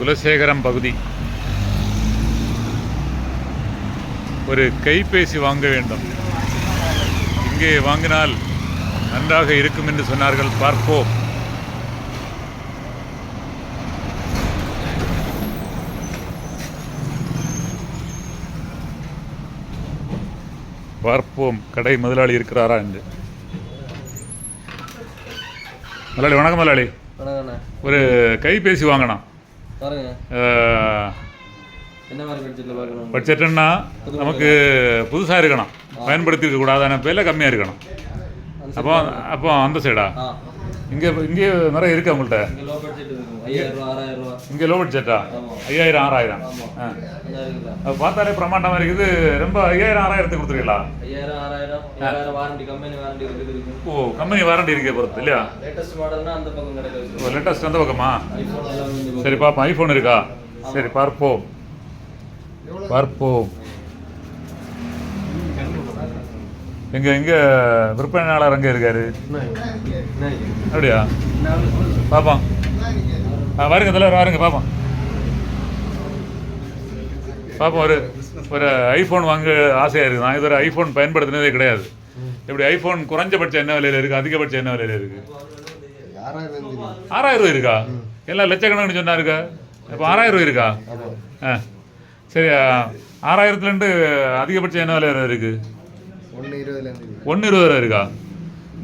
குலசேகரம் பகுதி. ஒரு கைபேசி வாங்க வேண்டும். இங்கே வாங்கினால் நன்றாக இருக்கும் என்று சொன்னார்கள். பார்ப்போம். பார்ப்போம். கடை முதலாளி இருக்கிறாரா என்று. முதலாளி வணக்கம் முதலாளி ஒரு கைபேசி வாங்கணும். பட்ஜெட்டுன்னா நமக்கு புதுசாக இருக்கணும். பயன்படுத்தி இருக்கக்கூடாது விலை கம்மியாக இருக்கணும். அப்போ அப்போ அந்த சைடா இங்கே இங்கே நிறைய இருக்கு உங்கள்கிட்ட இங்கே லோ பட்ஜெட்டா ஐயாயிரம் ஆறாயிரம் அது பார்த்தாலே பிரமாண்டமாக இருக்குது. ரொம்ப ஐயாயிரம் ஆறாயிரத்துக்கு கொடுத்துருக்கீங்களா? இருக்குது ஓ கம்பெனி வாரண்டி இருக்கே பொறுத்து இல்லையா? லேட்டஸ்ட் மாடல்னா அந்த பக்கம் கிடைக்காது ஓ லேட்டஸ்ட் அந்த பக்கமா? சரி பார்ப்போம் ஐஃபோன் இருக்கா? சரி பார்ப்போம். பார்ப்போம். எங்க எங்க விற்பனையாளர் அங்கே இருக்காரு? அப்படியா? பார்ப்போம் ஆ வருங்க தலைவர் வாருங்க பார்ப்போம் பார்ப்போம் ஒரு ஒரு ஐஃபோன் வாங்க ஆசையாக இருக்குது நான் இதுவரை ஐஃபோன் பயன்படுத்தினதே கிடையாது. இப்படி ஐஃபோன் குறைஞ்சபட்சம் என்ன விலையில் இருக்குது அதிகபட்சம் என்ன விலையில் இருக்குது ஆறாயிரம் ரூபாய் இருக்கா? எல்லாம் லட்சக்கணக்குன்னு சொன்னா இருக்கா இப்போ ஆறாயிரம் ரூபாய் இருக்கா? ஆ சரி ஆறாயிரத்துலேருந்து அதிகபட்சம் என்ன விலை இருக்கு? ஒன்று இருபது. ரூபா இருக்கா?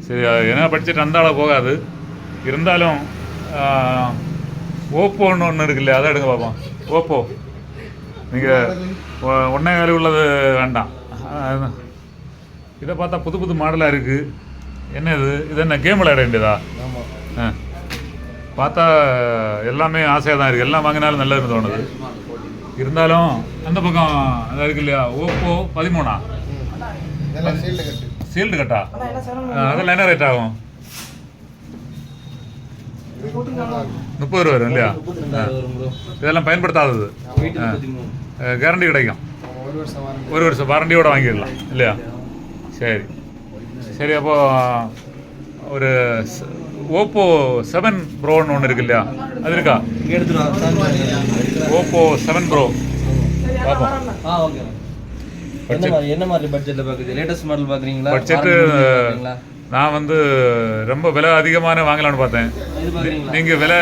சரி அது என்ன பட்ஜெட் அந்த அளவு போகாது. இருந்தாலும் ஓப்போன்னு ஒன்று இருக்கு இல்லையா? அதை எடுங்க பார்ப்போம் ஓப்போ. நீங்கள் ஒன்றே காலி உள்ளது வேண்டாம். இதை பார்த்தா புது புது மாடலாக இருக்குது என்ன இது? இது என்ன கேம் விளையாட வேண்டியதா? ஆ. பார்த்தா எல்லாமே ஆசையாக தான் இருக்குது எல்லாம் வாங்கினாலும் நல்லதுன்னு தோணுது. இருந்தாலும் அந்த பக்கம் அதான் இருக்கு இல்லையா? ஓப்போ பதிமூணா. சீல்டு கட்டு. அதெல்லாம் என்ன ரேட் ஆகும்? முப்பது ரூபா வரும் இல்லையா? இதெல்லாம் பயன்படுத்தாதது. கேரண்டி கிடைக்கும். ஒரு வருஷம் வாரண்டி ஒரு வருஷம் வாரண்டியோட வாங்கிடலாம் இல்லையா? சரி. சரி அப்போ ஒரு ஓப்போ செவன் ப்ரோன்னு ஒன்று இருக்கு இல்லையா? அது இருக்கா? ஓப்போ செவன் ப்ரோ பார்ப்போம் ஆ ஓகே. என்ன மாதிரி என்ன மாதிரி பட்ஜெட்டில் பார்க்குது லேட்டஸ்ட் மாடல் பார்க்குறீங்களா பட்ஜெட்டு நான் வந்து ரொம்ப விலை அதிகமான வாங்கலாம்னு பார்த்தேன். நீங்கள் விலை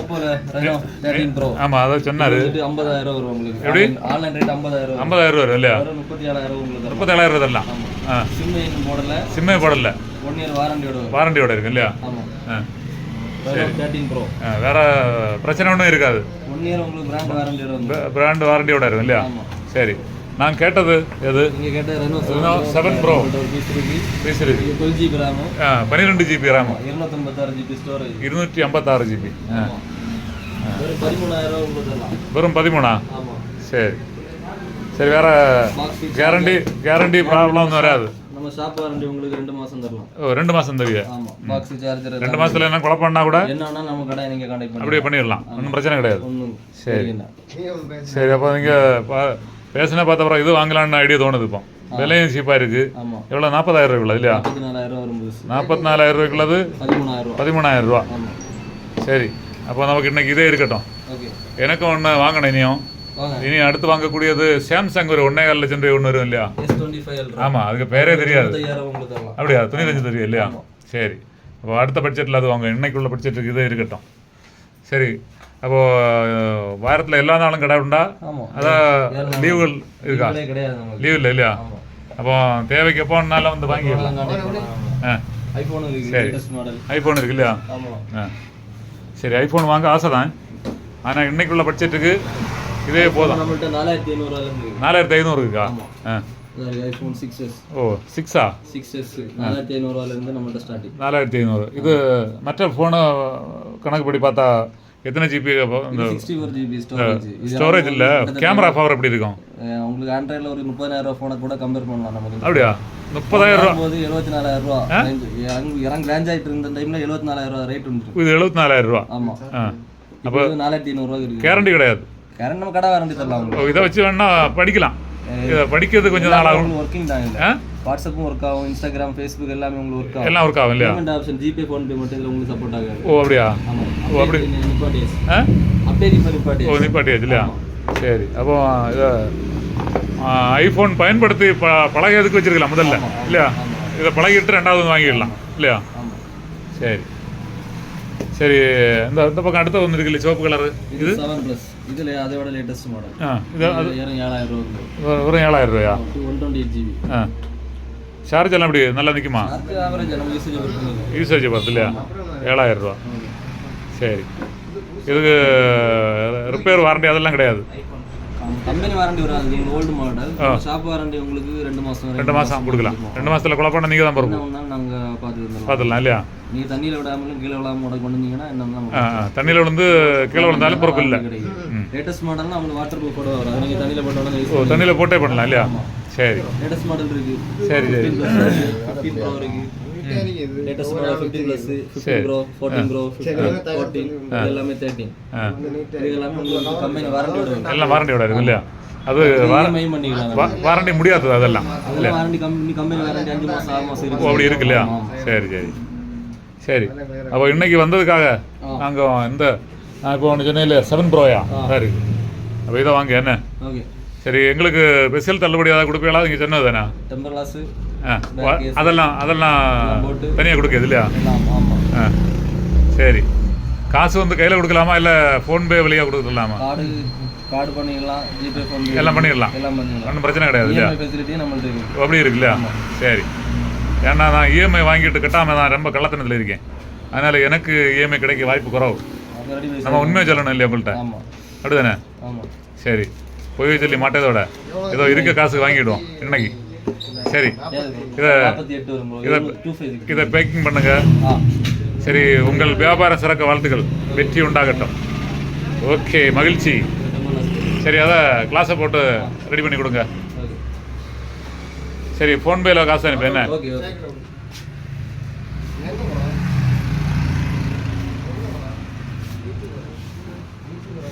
ஓப்போவில் ரெனோ தேர்ட்டின் ப்ரோ ஆமாம் அதை சொன்னார். ஐம்பதாயிரம் வரும் உங்களுக்கு. எப்படி? ஆன்லைன் ரேட் ஐம்பதாயிரம் ஐம்பதாயிரம் வரும் இல்லையா? முப்பத்தி ஏழாயிரம் உங்களுக்கு தரும் முப்பத்தேழாயிரம் ரூபா தரலாம். ஆ. சிம் மாடலில் சிம்மே போடல ஒன் இயர் வாரண்டியோட வாரண்டியோட இருக்கு இல்லையா? ஆமாம் ஆ. தேர்ட்டின் ப்ரோ ஆ, வேற பிரச்சனை ஒன்றும் இருக்காது. ஒன் இயர் உங்களுக்கு பிராண்ட் வாரண்டியோட பிராண்ட் வாரண்டியோட இருக்கும் இல்லையா? சரி. நான் கேட்டது எது? Reno Reno 7 Pro. ஒரு பீஸ் இருக்கு பீஸ் இருக்கு இது டுவெல் ஜிபி ரேமு பன்னிரெண்டு ஜிபி ரேம் இருநூற்றி ஐம்பத்தாறு ஜிபி வெறும் பதிமூணா? சரி. சரி வேற கேரண்டி கேரண்டி ப்ராப்ளம் ஒன்றும் வராது. நம்ம ஷாப் வாரண்டி உங்களுக்கு ரெண்டு மாதம் தரலாம். ஓ ரெண்டு மாதம் தெரியுது ஆமாம் பாக்ஸ் சார்ஜர் ரெண்டு மாசத்துல என்ன குழப்பம்னா கூட? என்னன்னா நம்ம கடை நீங்கள் கான்டாக்ட் பண்ணி அப்படியே பண்ணிடலாம். ஒன்றும் பிரச்சனை கிடையாது. சரி. சரி அப்போ நீங்கள் பேசினா பார்த்த அப்புறம் இது வாங்கலாம்னு ஐடியா தோணுது இப்போ. விலையும் சீப்பாக இருக்குது எவ்வளோ நாற்பதாயிரம் ரூபாய் இல்லையா? வரும் புதுசு நாற்பத்தி நாலாயிரம் ரூபாய்க்குள்ளது? பதிமூணாயிரம் ரூபா. பதிமூணாயிரம் ரூபா. ஆமாம் சரி. அப்போ நமக்கு இன்னைக்கு இதே இருக்கட்டும். எனக்கும் ஒன்று வாங்கணும் இனியும். இனி அடுத்து வாங்கக்கூடியது சாம்சங் ஒரு ஒன்றே கால் லட்சம் ரூபாய் ஒன்று வரும் இல்லையா? ஆமாம் அதுக்கு பேரே தெரியாது. அப்படியா? துணி லட்சம் தெரியும் இல்லையா? சரி. அப்போ அடுத்த பட்ஜெட்டில் அது வாங்க. இன்னைக்குள்ள பட்ஜெட்டுக்கு இதே இருக்கட்டும். சரி. அப்போது வாரத்தில் எல்லா நாளும் கடை உண்டா? அதான் லீவுகள் இருக்கா? லீவ் இல்லை இல்லையா? அப்போ தேவைக்கு எப்போனாலும் வந்து வாங்கிடலாம். ஆ. ஐஃபோன் இருக்கு சரி. ஐஃபோன் இருக்கு இல்லையா? ஆ. சரி ஐஃபோன் வாங்க ஆசை தான் ஆனால் இன்னைக்குள்ள பட்ஜெட்டுக்கு இதே போதும். நாலாயிரத்தி ஐநூறு இருக்கா? ஆ. ஐஃபோன் சிக்ஸ் எஸ் ஓ சிக்ஸா நாலாயிரத்தி ஐநூறு. இது மற்ற ஃபோனை கணக்குப்படி பார்த்தா எத்தனை GB sixty four GB storage storage இல்லை. கேமரா பவர் எப்படி இருக்கும்? உங்களுக்கு ஆண்ட்ராய்டில் ஒரு முப்பதாயிரம் ரூபா ஃபோனை கூட கம்பேர் பண்ணலாம் நமக்கு. அப்படியா? முப்பதாயிரம் ரூபா. போது எழுபத்தி நாலாயிரம் ரூபா இறங்கி இறங்கி லேஞ்ச் ஆகிட்டு இருந்த டைமில் எழுபத்தி நாலாயிரம் ரூபா ரேட் வந்துருக்கு இது எழுபத்தி நாலாயிரம் ரூபா. ஆமாம் ஆ. இப்போ நாலாயிரத்தி ஐநூறுரூவா இருக்கு. கேரண்டி கிடையாது. கரண்ட் நம்ம கடை வாரண்டி தரலாம் இதை வச்சு வேணா படிக்கலாம். இதை படிக்கிறது கொஞ்சம் நாள் ஆகும் ஒர்க்கிங் தான் வாட்ஸ்அப்பும் ஒர்க் ஆகும் இன்ஸ்டாகிராம் ஃபேஸ்புக் எல்லாமே உங்களுக்கு ஒர்க் ஆகும். எல்லாம் ஒர்க் ஆகும் இல்லையா? பேமெண்ட் ஆப்ஷன் ஜிபே ஃபோன்பே மட்டும் இதில் உங்களுக்கு சப்போர்ட் ஆகாது. ஓ அப்படியா? ஓ, அப்படி. நிப்பாட்டியஸ் ஆ? அப்படியே இப்போ ஓ நிப்பாட்டியாச்சு இல்லையா? சரி அப்போ இதை ஐஃபோன் பயன்படுத்தி ப பழகிறதுக்கு வச்சிருக்கலாம் முதல்ல இல்லையா. இதை பழகிட்டு ரெண்டாவது வாங்கிடலாம் இல்லையா? சரி. சரி இந்த இந்த பக்கம் அடுத்த ஒன்று இருக்குல்ல சிவப்பு கலர் இது செவன் ப்ளஸ் இதில் அதோட லேட்டஸ்ட் மாடல் ஆ இது அது ஏறும் ஏழாயிரம் ரூபா வெறும் ஏழாயிரம் ரூபாயா? ஒன் டுவெண்ட்டி எயிட் ஜிபி ஆ. சார்ஜ் எல்லாம் எப்படி? நல்லா நிற்குமா யூசேஜ் பார்த்து இல்லையா? ஏழாயிரம் ரூபா. சரி. இதுக்கு ரிப்பேர் வாரண்டி அதெல்லாம் கிடையாது. கம்பெனி வாரண்டி வராது நீங்கள் ஓல்டு மாடல் ஷாப் வாரண்டி உங்களுக்கு ரெண்டு மாதம் ரெண்டு மாதம் கொடுக்கலாம். ரெண்டு மாதத்தில் குழப்பம் நீங்கள் தான் பொறுப்பு நாங்கள் பார்த்து பார்த்துடலாம் இல்லையா? நீங்கள் தண்ணியில் விடாமலும் கீழே விடாம உடக்கு கொண்டு வந்தீங்கன்னா என்ன தண்ணியில் விழுந்து கீழே விழுந்தாலும் பொறுப்பு இல்லை. லேட்டஸ்ட் மாடல்னா உங்களுக்கு வாட்டர் ப்ரூஃப் கூட வரும் நீங்கள் தண்ணியில் போட்ட உடனே யூஸ் ஓ தண்ணியில் போட்டே பண்ணலாம் இல்லையா? சரி. லேட்டஸ்ட் மாடல் இருக்கு. சரி சரி. ஃபிஃப்டீன் ப்ரோ இருக்கு. இது latest model fifteen plus fifteen pro fourteen pro fourteen எல்லாமே தேர்ட்டீன் ஆ. இது எல்லாமே உங்களுக்கு கம்பெனி வாரண்டியோட எல்லாம் வாரண்டியோட இருக்கு இல்லையா? அது வாரண்டி முடியாதது அதெல்லாம் வாரண்டி கம்பெனி கம்பெனி வாரண்டி அஞ்சு ஆறு இருக்கு. அப்படி இருக்கு இல்லையா? சரி சரி. சரி. அப்போ இன்னைக்கு வந்ததுக்காக நாங்கள் இந்த நான் இப்போ ஒன்று சொன்னேன் இல்லையா? செவன் ப்ரோயா சரி. அப்போ இதை வாங்க என்ன? ஓகே. சரி எங்களுக்கு ஸ்பெஷல் தள்ளுபடி ஏதாவது கொடுப்பீங்களா? நீங்கள் சொன்னது தானே? டெம்பர் கிளாஸ் அதெல்லாம் அதெல்லாம். தனியாக கொடுக்குது இல்லையா? ஆ சரி. காசு வந்து கையில் கொடுக்கலாமா? இல்லை ஃபோன்பே வழியாக கொடுத்துடலாமா கார்டு கார்டு பண்ணிக்கலாம் ஜிபே ஃபோன் எல்லாம் பண்ணிடலாம். எல்லாம் பண்ணிக்கலாம் ஒன்றும் பிரச்சனை கிடையாது இல்லையா? இஎம்ஐ ஃபெசிலிட்டியும் நம்மள்ட்ட இருக்கு. அப்படி இருக்கு இல்லையா? சரி. ஏன்னா நான் இஎம்ஐ வாங்கிட்டு கட்டாமல் நான் ரொம்ப கள்ளத்தனத்தில் இருக்கேன். அதனால் எனக்கு இஎம்ஐ கிடைக்க வாய்ப்பு குறவு. நம்ம உண்மையை சொல்லணும் இல்லையா உங்கள்கிட்ட அப்படிதானே? ஆமாம் சரி. பொய் சொல்லி மாட்டதோட. ஏதோ இருக்க காசு வாங்கிடுவோம். இன்னைக்கு. சரி. இதை. இதை இதை பேக்கிங் பண்ணுங்க. சரி உங்கள் வியாபார சிறக்க வாழ்த்துக்கள். வெற்றி உண்டாகட்டும். ஓகே மகிழ்ச்சி. சரி அதை கிளாஸை போட்டு ரெடி பண்ணி கொடுங்க. சரி ஃபோன்பேல காசு அனுப்பி என்ன?